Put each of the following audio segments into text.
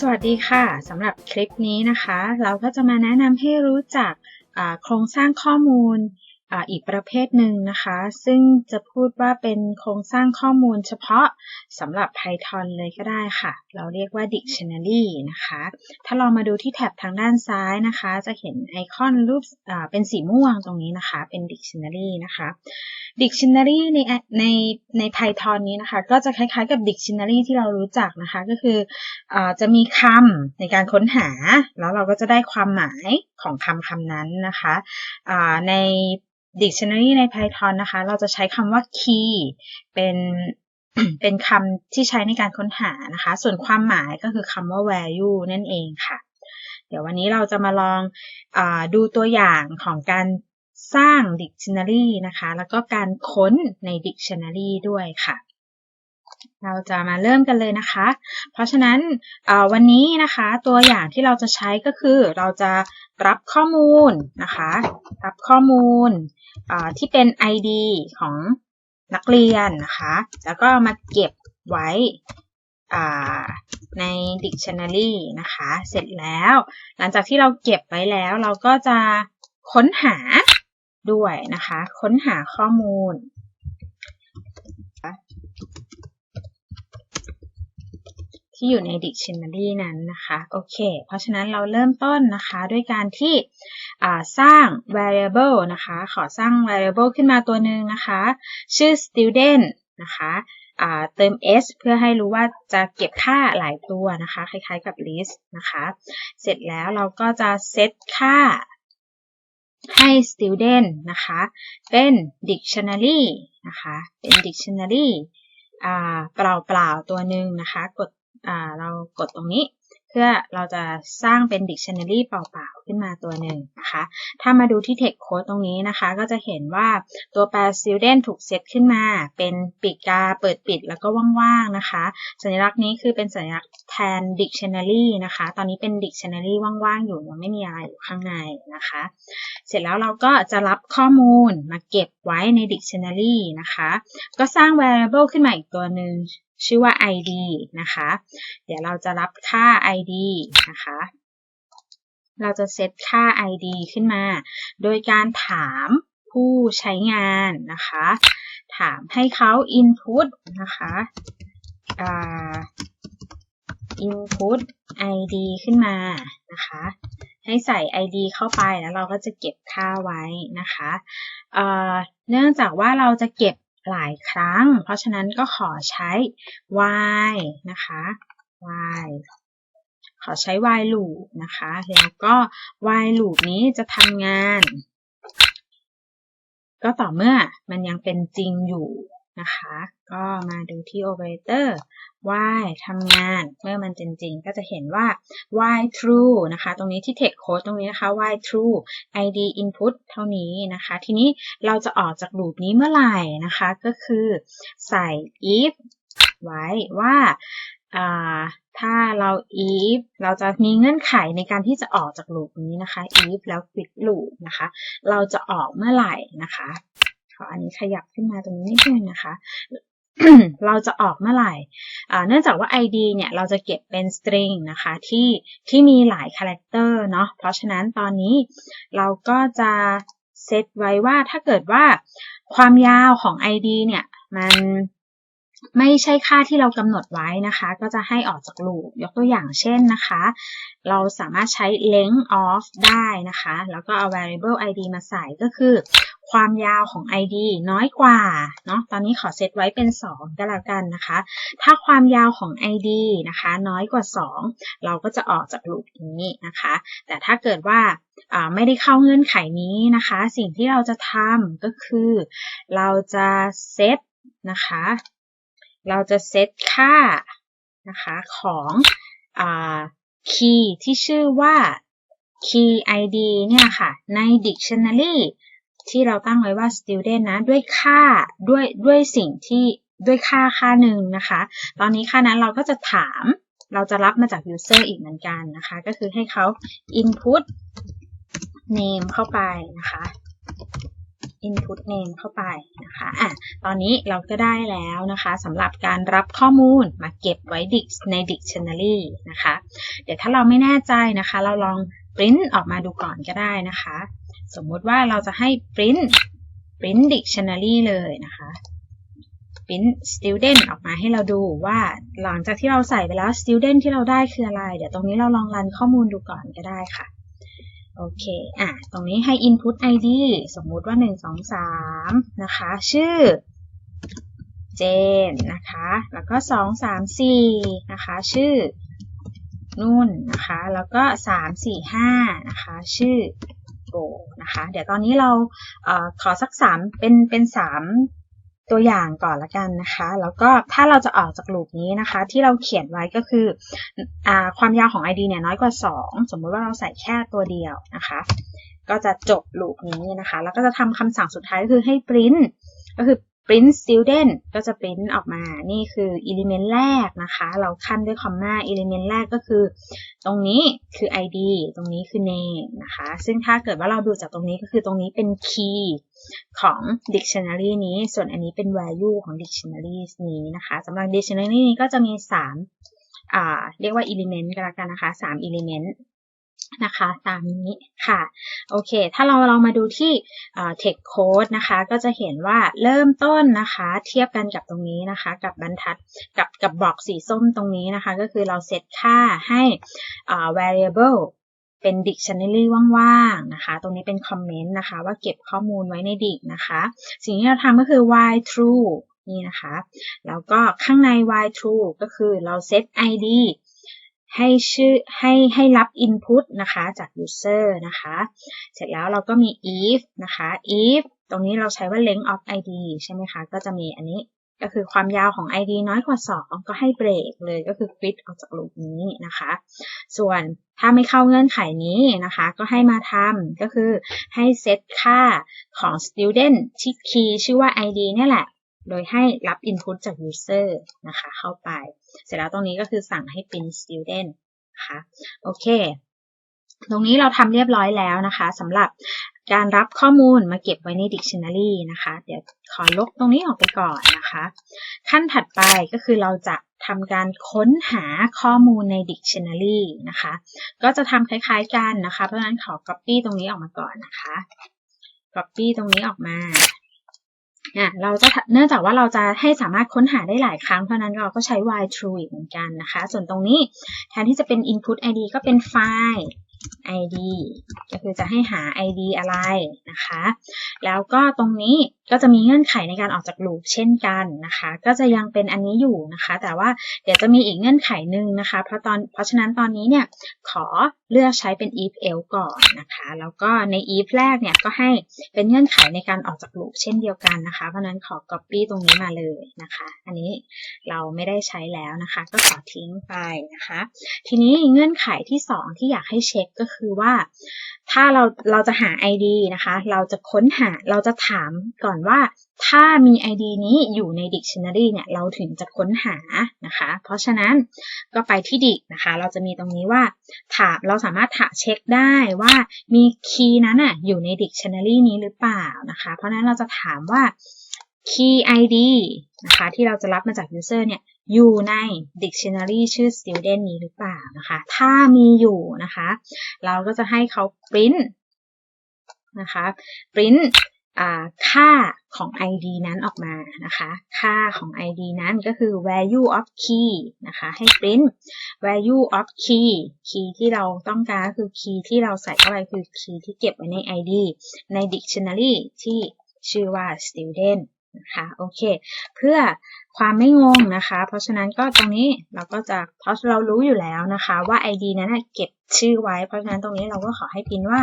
สวัสดีค่ะสำหรับคลิปนี้นะคะ เราก็จะมาแนะนำให้รู้จักโครงสร้างข้อมูล อีกประเภทหนึ่งนะคะ ซึ่งจะพูดว่าเป็นโครงสร้างข้อมูลเฉพาะสำหรับ Python เลยก็ได้ค่ะ เราเรียกว่า Dictionary นะคะ ถ้าเรามาดูที่แถบทางด้านซ้ายนะคะ จะเห็นไอคอนรูปเป็นสีม่วงตรงนี้นะคะ เป็น Dictionary นะคะ Dictionary ในในใน Python นี้นะคะ ก็จะคล้ายๆกับ Dictionary ที่เรารู้จักนะคะ ก็คืออจะมีคำในการค้นหา แล้วเราก็จะได้ความหมายของคำคำนั้นนะคะใน Dictionary ใน Python นะคะ เราจะใช้คำว่า key เป็นเป็นคำที่ใช้ในการค้นหานะคะ ส่วนความหมายก็คือคำว่า value นั่นเองค่ะ เดี๋ยววันนี้เราจะมาลองอดูตัวอย่างของการสร้าง Dictionary นะคะ แล้วก็การค้นใน Dictionary ด้วยค่ะ เราจะมาเริ่มกันเลยนะคะ เพราะฉะนั้นวันนี้นะคะตัวอย่างที่เราจะใช้ก็คือเราจะรับข้อมูลนะคะ รับข้อมูลที่เป็น ID ของนักเรียนนะคะ แล้วก็มาเก็บไว้ใน dictionary นะคะ เสร็จแล้ว หลังจากที่เราเก็บไว้แล้วเราก็จะค้นหาด้วยนะคะ ค้นหาข้อมูล ที่อยู่ใน dictionary นั้นนะคะ โอเค เพราะฉะนั้นเราเริ่มต้นนะคะด้วยการที่สร้าง variable นะคะ ขอสร้าง variable ขึ้นมาตัวหนึ่งนะคะ ชื่อ student นะคะเติม s เพื่อให้รู้ว่าจะเก็บค่าหลายตัวนะคะ คล้ายๆกับ list นะคะ เสร็จแล้วเราก็จะ set ค่าให้ student นะคะ เป็น dictionary นะคะ เป็น dictionary เปล่าๆ ตัวหนึ่งนะคะ กด เรากดตรงนี้ เพื่อเราจะสร้างเป็น dictionary เปล่าๆ ขึ้นมาตัวหนึ่งนะคะ ถ้ามาดูที่ text code ตรงนี้นะคะ ก็จะเห็นว่าตัวแปร student ถูกเซตขึ้นมา เป็นปีกกาเปิดปิดแล้วก็ว่างๆนะคะ สัญลักษณ์นี้คือเป็นสัญลักษณ์แทน dictionary นะคะ ตอนนี้เป็น dictionary ว่างๆ อยู่ยังไม่มีอะไรอยู่ข้างในนะคะ เสร็จแล้วเราก็จะรับข้อมูลมาเก็บไว้ใน dictionary นะคะ ก็สร้าง variable ขึ้นมาอีกตัวหนึ่ง ชื่อว่า id นะคะ เดี๋ยวเราจะรับค่า id นะคะ เราจะเซตค่า id ขึ้นมา โดยการถามผู้ใช้งานนะคะ ถามให้เขา input นะคะ input id ขึ้นมานะคะ ให้ใส่ id เข้าไปแล้วเราก็จะเก็บค่าไว้นะคะเนื่องจากว่าเราจะเก็บ หลายครั้ง เพราะฉะนั้นก็ขอใช้ y นะคะ y ขอใช้ y loop นะคะ แล้วก็ y loop นี้จะทำงาน ก็ต่อเมื่อมันยังเป็นจริงอยู่ นะคะ ก็มาดูที่ operator while ทำงานเมื่อมันจริงๆก็จะเห็นว่า while true นะคะ ตรงนี้ที่ text code ตรงนี้นะคะ while true id input เท่านี้นะคะ ทีนี้เราจะออกจากลูปนี้เมื่อไหร่นะคะ ก็คือใส่ if ไว้ว่าถ้าเรา if เราจะมีเงื่อนไขในการที่จะออกจากลูปนี้นะคะ if แล้ว quit loop นะคะ เราจะออกเมื่อไหร่นะคะ ขออันนี้ขยับขึ้นมาตรงนี้นิดนึงนะคะเราจะออกเมื่อไหร่ เนื่องจากว่า id เนี่ยเราจะเก็บเป็น string นะคะที่ที่มีหลายคาแรคเตอร์เนาะ เพราะฉะนั้นตอนนี้เราก็จะเซตไว้ว่าถ้าเกิดว่าความยาวของ id เนี่ยมันไม่ใช่ค่าที่เรากำหนดไว้นะคะ ก็จะให้ออกจากลูปยกตัวอย่างเช่นนะคะ เราสามารถใช้ length of ได้นะคะ แล้วก็เอา variable id มาใส่ก็คือ ความยาวของ id น้อยกว่าเนาะตอนนี้ขอเซตไว้เป็น 2 ก็แล้วกันนะคะ ถ้าความยาวของ id นะคะ น้อยกว่า 2 เราก็จะออกจากลูปนี้นะคะ แต่ถ้าเกิดว่าไม่ได้เข้าเงื่อนไขนี้นะคะ สิ่งที่เราจะทำก็คือ เราจะเซตนะคะ เราจะเซตค่านะคะของคีย์ที่ชื่อว่า key id เนี่ยค่ะ ใน dictionary ที่เราตั้งไว้ว่า student นะ ด้วยค่าด้วยด้วยสิ่งที่ด้วยค่าค่าหนึ่งนะคะ ตอนนี้ค่านั้นเราก็จะถาม เราจะรับมาจาก user อีกเหมือนกันนะคะ ก็คือให้เขา input name เข้าไปนะคะ input name เข้าไปนะคะอะตอนนี้เราก็ได้แล้วนะคะสำหรับการรับข้อมูลมาเก็บไว้ใน dictionary นะคะ เดี๋ยวถ้าเราไม่แน่ใจนะคะ เราลอง print ออกมาดูก่อนก็ได้นะคะ สมมติว่าเราจะให้ print print dictionary เลยนะคะ print student ออกมาให้เราดูว่าหลังจากที่เราใส่ไปแล้ว student ที่เราได้คืออะไร เดี๋ยวตรงนี้เราลองรันข้อมูลดูก่อนก็ได้ค่ะ โอเค อะ ตรงนี้ให้ input id สมมุติว่า 1 2 3 นะคะ ชื่อเจนนะคะ แล้วก็2 3 4นะคะ ชื่อนุ่นนะคะ แล้วก็3 4 5นะคะ ชื่อ โกนะคะ เดี๋ยวตอนนี้เราเออขอสักสามเป็นเป็นสามตัวอย่างก่อนละกันนะคะ แล้วก็ถ้าเราจะออกจากลูปนี้นะคะ ที่เราเขียนไว้ก็คืออความยาวของ id เนี่ยน้อยกว่า 2 สมมติว่าเราใส่แค่ตัวเดียวนะคะ ก็จะจบลูปนี้นะคะ แล้วก็จะทำคำสั่งสุดท้ายก็คือให้ print ก็คือ print student ก็จะ print ออกมา นี่คือ element แรกนะคะ เราขั้นด้วยคอมมา element แรกก็คือ ตรงนี้คือ id ตรงนี้คือ name นะคะ ซึ่งถ้าเกิดว่าเราดูจากตรงนี้ก็คือตรงนี้เป็น key ของ dictionary นี้ ส่วนอันนี้เป็น value ของ dictionary นี้นะคะสำหรับ dictionary นี้ก็จะมี 3 เรียกว่า element ก็แล้วกันนะคะ 3 element นะคะตามนี้ค่ะโอเค ถ้าเราเรามาดูที่ text code นะคะ ก็จะเห็นว่าเริ่มต้นนะคะ เทียบกันกับตรงนี้นะคะ กับบรรทัดกับกับบล็อกสีส้มตรงนี้นะคะ ก็คือเราเซตค่าให้ variable เป็น dictionary ว่างๆนะคะ ตรงนี้เป็นคอมเมนต์นะคะ ว่าเก็บข้อมูลไว้ในดิกนะคะ สิ่งที่เราทำก็คือ while true นี่นะคะ แล้วก็ข้างใน while true ก็คือเราเซต id ให้ชื่อให้ให้รับ input นะคะจาก user นะคะ เสร็จแล้วเราก็มี if นะคะ if ตรงนี้เราใช้ว่า length of id ใช่ไหมคะ ก็จะมีอันนี้ก็คือความยาวของ id น้อยกว่า 2 ก็ให้เบรกเลยก็คือ quit ออกจากลูปนี้นะคะ ส่วนถ้าไม่เข้าเงื่อนไขนี้นะคะ ก็ให้มาทำก็คือให้เซตค่าของ student ที่ key ชื่อว่า id นี่แหละ โดยให้รับ input จาก user นะคะ เข้าไป เสร็จแล้วตรงนี้ก็คือสั่งให้ print student นะคะโอเค ตรงนี้เราทำเรียบร้อยแล้วนะคะสำหรับการรับข้อมูลมาเก็บไว้ใน dictionary นะคะ เดี๋ยวขอลบตรงนี้ออกไปก่อนนะคะ ขั้นถัดไปก็คือเราจะทำการค้นหาข้อมูลใน dictionary นะคะ ก็จะทำคล้ายๆกันนะคะ เพราะฉะนั้นขอ copy ตรงนี้ออกมาก่อนนะคะ copy ตรงนี้ออกมา อะเราจะเนื่องจากว่าเราจะให้สามารถค้นหาได้หลายครั้งเพราะนั้นเราก็ใช้ while true เหมือนกันนะคะ ส่วนตรงนี้แทนที่จะเป็น input id ก็เป็น file id ก็คือจะให้หา id อะไรนะคะ แล้วก็ตรงนี้ก็จะมีเงื่อนไขในการออกจากลูปเช่นกันนะคะ ก็จะยังเป็นอันนี้อยู่นะคะ แต่ว่าเดี๋ยวจะมีอีกเงื่อนไขหนึ่งนะคะ เพราะตอนเพราะฉะนั้นตอนนี้เนี่ยขอเลือกใช้เป็น if else ก่อนนะคะ แล้วก็ใน if แรกเนี่ยก็ให้เป็นเงื่อนไขในการออกจากลูปเช่นเดียวกันนะคะ เพราะนั้นขอ copy ตรงนี้มาเลยนะคะ อันนี้เราไม่ได้ใช้แล้วนะคะ ก็ขอทิ้งไปนะคะ ทีนี้เงื่อนไขที่ 2 ที่อยากให้เช็คก็คือว่า ถ้าเราเราจะหา ID นะคะ เราจะค้นหาเราจะถามก่อนว่าถ้ามี ID นี้อยู่ใน dictionary เนี่ย เราถึงจะค้นหานะคะ เพราะฉะนั้นก็ไปที่ dic นะคะ เราจะมีตรงนี้ว่า ถามเราสามารถถาเช็คได้ว่ามีคีย์นั้นอะอยู่ใน dictionary นี้หรือเปล่านะคะ เพราะนั้นเราจะถามว่า key ID นะคะที่เราจะรับมาจาก user เนี่ยอยู่ใน dictionary ชื่อ student นี้หรือเปล่านะคะ ถ้ามีอยู่นะคะ เราก็จะให้เขา print นะคะ print ค่าของ id นั้นออกมานะคะ ค่าของ id นั้นก็คือ value of key นะคะ ให้ print value of key key ที่เราต้องการก็คือ key ที่เราใส่เข้าไปคือ key ที่เก็บไว้ใน id ใน dictionary ที่ชื่อว่า student นะคะโอเค เพื่อความไม่งงนะคะ เพราะฉะนั้นก็ตรงนี้เราก็จะเพราะเรารู้อยู่แล้วนะคะ ว่า ID นั้นเก็บชื่อไว้ เพราะฉะนั้นตรงนี้เราก็ขอให้พิมพ์ว่า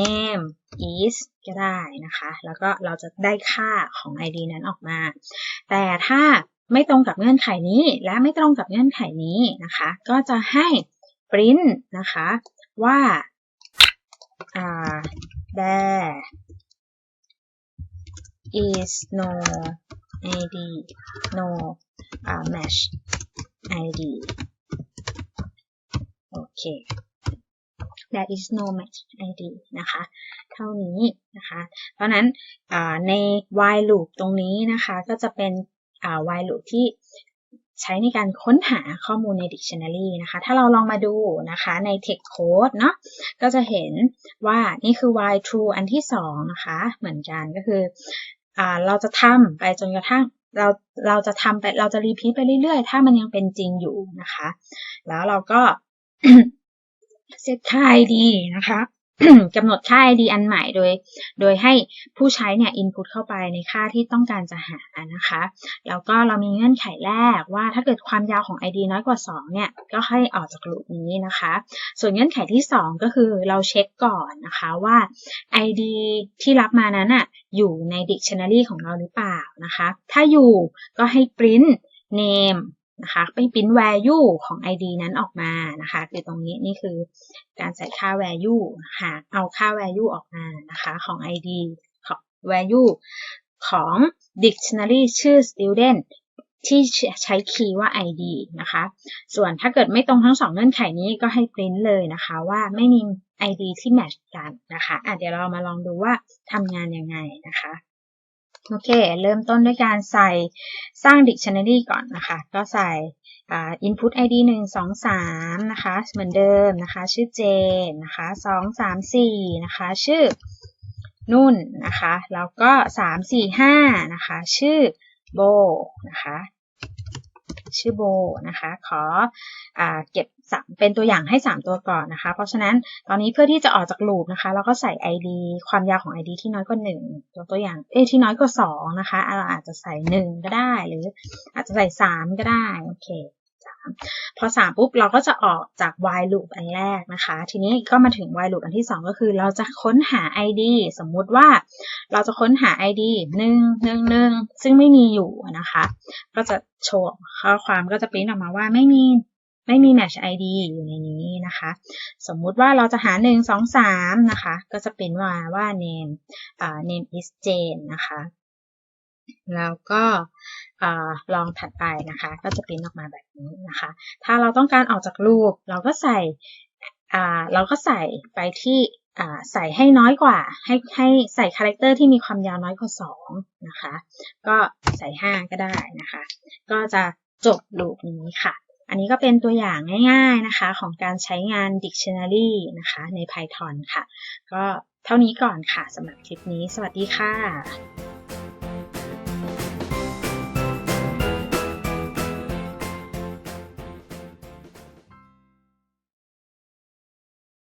name is ก็ได้นะคะ แล้วก็เราจะได้ค่าของ ID นั้นออกมา แต่ถ้าไม่ตรงกับเงื่อนไขนี้และไม่ตรงกับเงื่อนไขนี้นะคะ ก็จะให้ print นะคะว่า there is no id no uh, match id โอเค there is no match id นะคะ เท่านี้นะคะ เพราะนั้นใน while loop ตรงนี้นะคะ ก็จะเป็น while loop ที่ใช้ในการค้นหาข้อมูลใน dictionary นะคะ ถ้าเราลองมาดูนะคะใน text code เนาะ ก็จะเห็นว่านี่คือ while true อันที่สองนะคะ เหมือนกันก็คือ อ่าเราจะทำไปจนกระทั่งเราเราจะทำไปเราจะรีพีทไปเรื่อยๆ ถ้ามันยังเป็นจริงอยู่นะคะ แล้วเราก็เซตค่า ID นะคะ กำหนดค่า ID อันใหม่โดย โดยให้ผู้ใช้เนี่ย input เข้าไปในค่าที่ต้องการจะหานะคะ แล้วก็เรามีเงื่อนไขแรกว่าถ้าเกิดความยาวของ ID น้อยกว่า 2 เนี่ย ก็ให้ออกจากลูปนี้นะคะ ส่วนเงื่อนไขที่ 2 ก็คือเราเช็คก่อนนะคะว่า ID ที่รับมานั้นอะอยู่ใน dictionary ของเราหรือเปล่านะคะ ถ้าอยู่ก็ให้ print name นะคะไป print value ของ ID นั้นออกมานะคะคือตรงนี้นี่คือการใส่ค่า value หาเอาค่า value ออกมานะคะของ ID ของ value ของ dictionary ชื่อ student ที่ใช้คีย์ว่า ID นะคะ ส่วนถ้าเกิดไม่ตรงทั้งสองเงื่อนไขนี้ก็ให้ print เลยนะคะว่าไม่มี ID ที่แมทช์กันนะคะอะเดี๋ยวเรามาลองดูว่าทำงานยังไงนะคะ โอเค เริ่มต้นด้วยการใส่สร้าง dictionary ก่อนนะคะ ก็ใส่ input id 1 2 3 นะคะ เหมือนเดิมนะคะ ชื่อเจนนะคะ 2 3 4 นะคะ ชื่อนุ่นนะคะ แล้วก็ 3 4 5 นะคะ ชื่อโบนะคะ ชื่อโบนะคะ ขออเก็บเป็นตัวอย่างให้ 3 ตัวก่อนนะคะ เพราะฉะนั้นตอนนี้เพื่อที่จะออกจากลูปนะคะ เราก็ใส่ id ความยาวของ id ที่น้อยกว่า1ตัวตัวอย่างเอที่น้อยกว่า2นะคะเราอาจจะใส่ 1 ก็ได้ หรืออาจจะใส่ 3 ก็ได้โอเค พอ 3 ปุ๊บเราก็จะออกจาก while loop อันแรกนะคะ ทีนี้ก็มาถึง while loop อันที่ 2 ก็คือเราจะค้นหา id สมมุติว่าเราจะค้นหา id 1 1 1 ซึ่งไม่มีอยู่นะคะ ก็จะโชว์ข้อความก็จะปริ้นออกมาว่าไม่มีไม่มี match id อยู่ในนี้นะคะ สมมุติว่าเราจะหา 1 2 3 นะคะ ก็จะเป็นว่าว่า name name is Jane นะคะ แล้วก็ลองถัดไปนะคะ ก็จะปริ้นออกมาแบบนี้นะคะ ถ้าเราต้องการออกจากรูป เราก็ใส่เราก็ใส่ไปที่ใส่ให้น้อยกว่า ให้ให้ใส่คาแรคเตอร์ที่มีความยาวน้อยกว่า 2 นะคะ ก็ใส่ 5 ก็ได้นะคะ ก็จะจบลูปนี้ค่ะ อันนี้ก็เป็นตัวอย่างง่าย ๆนะคะ ของการใช้งาน dictionary นะคะ ใน Python ค่ะ ก็เท่านี้ก่อนค่ะสำหรับคลิปนี้ สวัสดีค่ะ